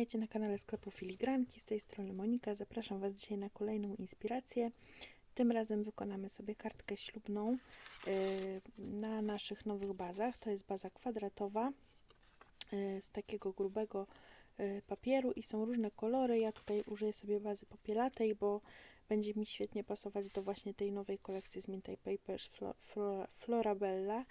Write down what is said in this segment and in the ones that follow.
Witajcie na kanale sklepu Filigranki. Z tej strony Monika. Zapraszam Was dzisiaj na kolejną inspirację. Tym razem wykonamy sobie kartkę ślubną yy, na naszych nowych bazach. To jest baza kwadratowa yy, z takiego grubego yy, papieru i są różne kolory. Ja tutaj użyję sobie bazy popielatej, bo będzie mi świetnie pasować do właśnie tej nowej kolekcji z Minty Papers Flo, Flo, Florabella.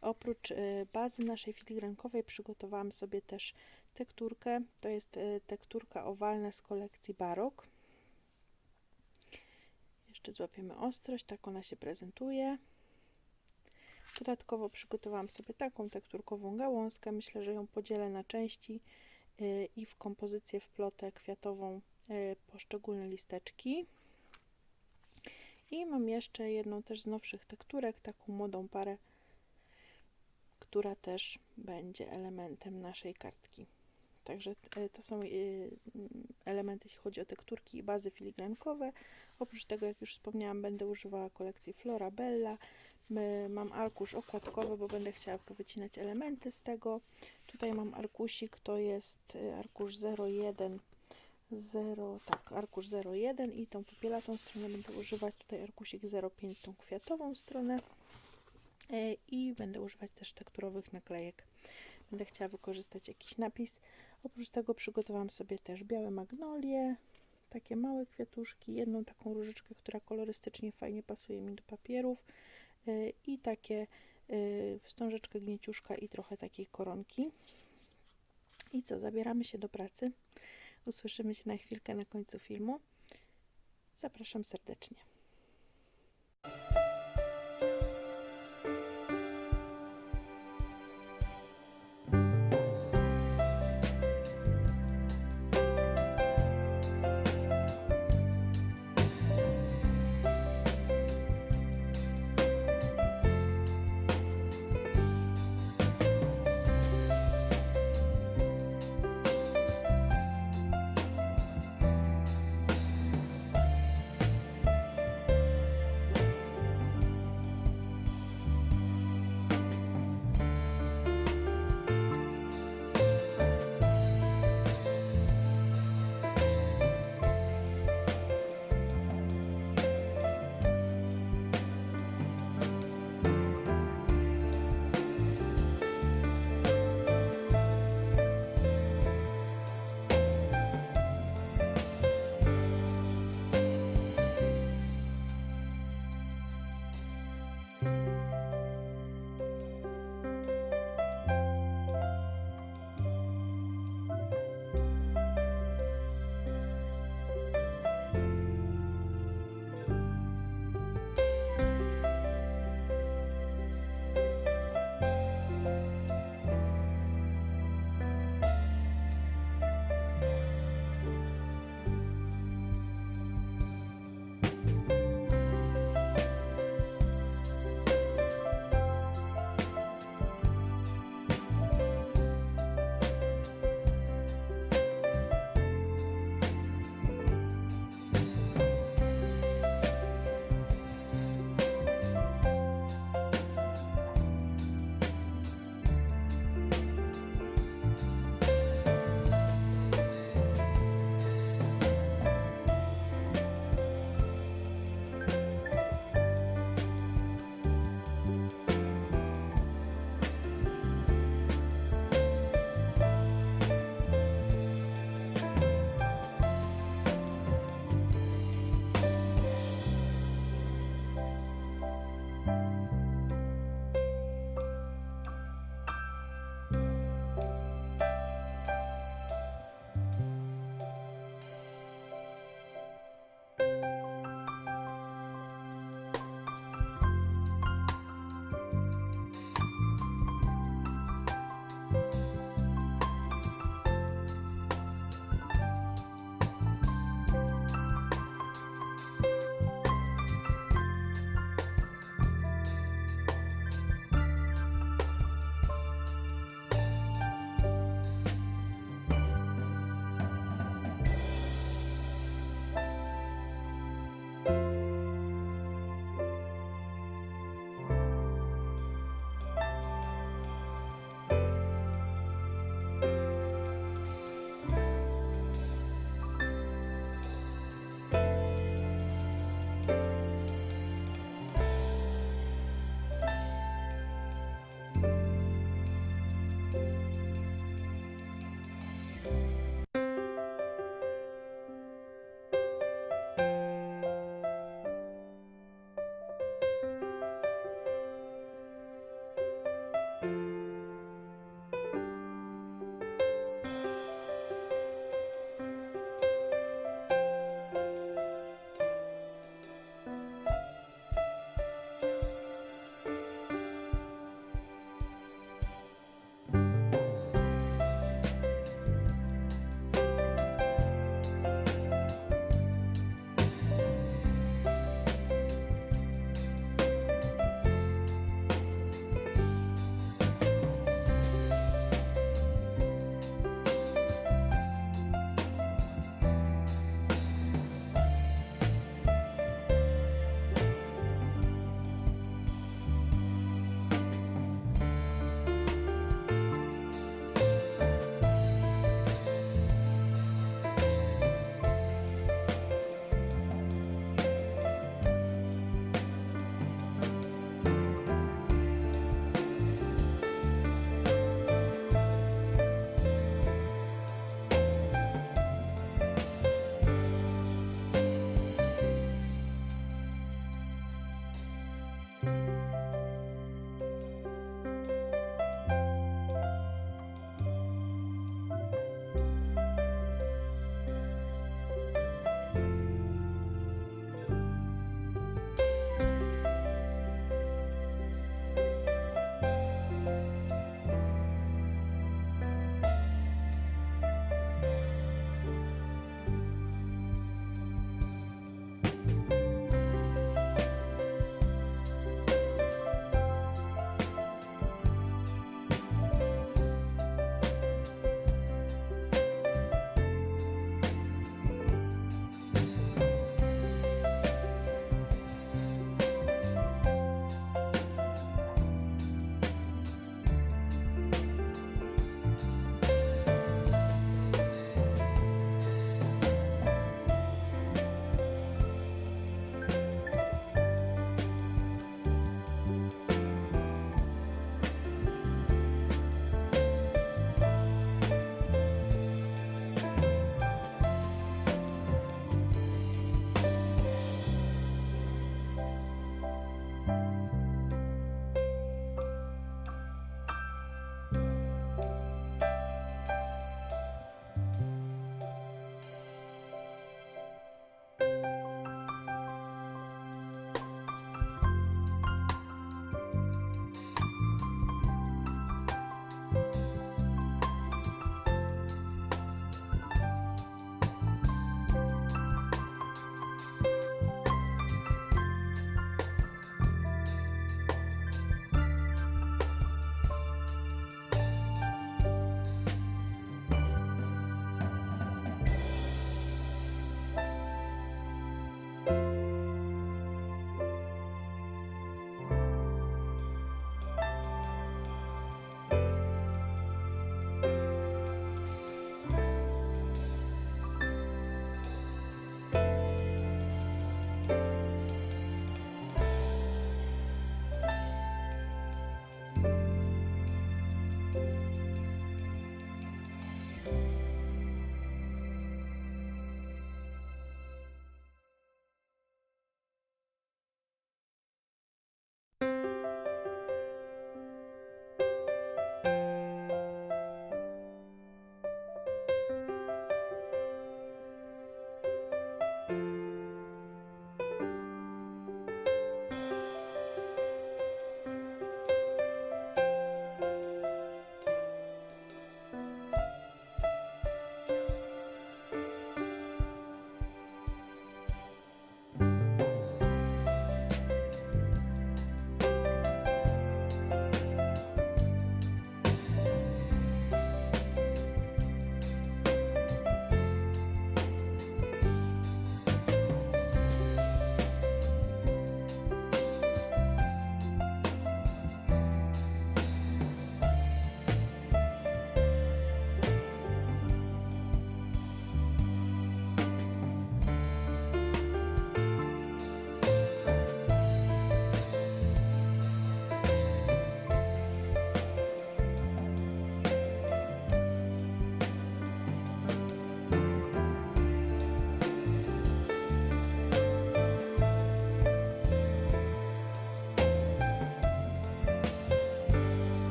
Oprócz bazy naszej filigrankowej przygotowałam sobie też tekturkę. To jest y, tekturka owalna z kolekcji Barok. Jeszcze złapiemy ostrość, tak ona się prezentuje. Dodatkowo przygotowałam sobie taką tekturkową gałązkę. Myślę, że ją podzielę na części y, i w kompozycję wplotę kwiatową poszczególne listeczki. I mam jeszcze jedną też z nowszych tekturek, taką młodą parę która też będzie elementem naszej kartki. Także to są elementy, jeśli chodzi o tekturki i bazy filigrankowe. Oprócz tego, jak już wspomniałam, będę używała kolekcji Florabella. Mam arkusz okładkowy, bo będę chciała powycinać elementy z tego. Tutaj mam arkusik, to jest arkusz 01 0, tak, arkusz 01 i tą popielatą stronę będę używać tutaj arkusik 05, tą kwiatową stronę i będę używać też tekturowych naklejek. Będę chciała wykorzystać jakiś napis. Oprócz tego przygotowałam sobie też białe magnolie, takie małe kwiatuszki, jedną taką różyczkę, która kolorystycznie fajnie pasuje mi do papierów i takie wstążeczkę gnieciuszka i trochę takiej koronki. I co, zabieramy się do pracy. Usłyszymy się na chwilkę na końcu filmu. Zapraszam serdecznie.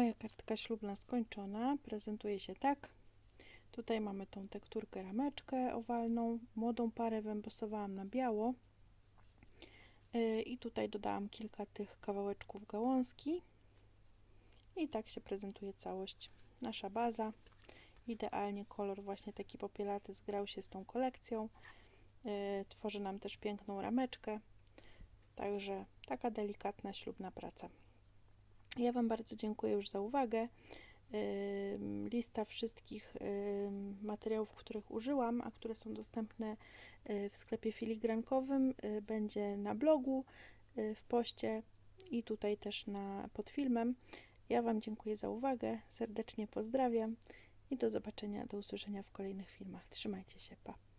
Moja kartka ślubna skończona. Prezentuje się tak. Tutaj mamy tą tekturkę rameczkę owalną. Młodą parę wyembosowałam na biało. Yy, I tutaj dodałam kilka tych kawałeczków gałązki. I tak się prezentuje całość. Nasza baza. Idealnie kolor właśnie taki popielaty zgrał się z tą kolekcją. Yy, Tworzy nam też piękną rameczkę. Także taka delikatna ślubna praca. Ja Wam bardzo dziękuję już za uwagę. Lista wszystkich materiałów, których użyłam, a które są dostępne y, w sklepie filigrankowym, y, będzie na blogu, y, w poście i tutaj też na, pod filmem. Ja Wam dziękuję za uwagę, serdecznie pozdrawiam i do zobaczenia, do usłyszenia w kolejnych filmach. Trzymajcie się, pa!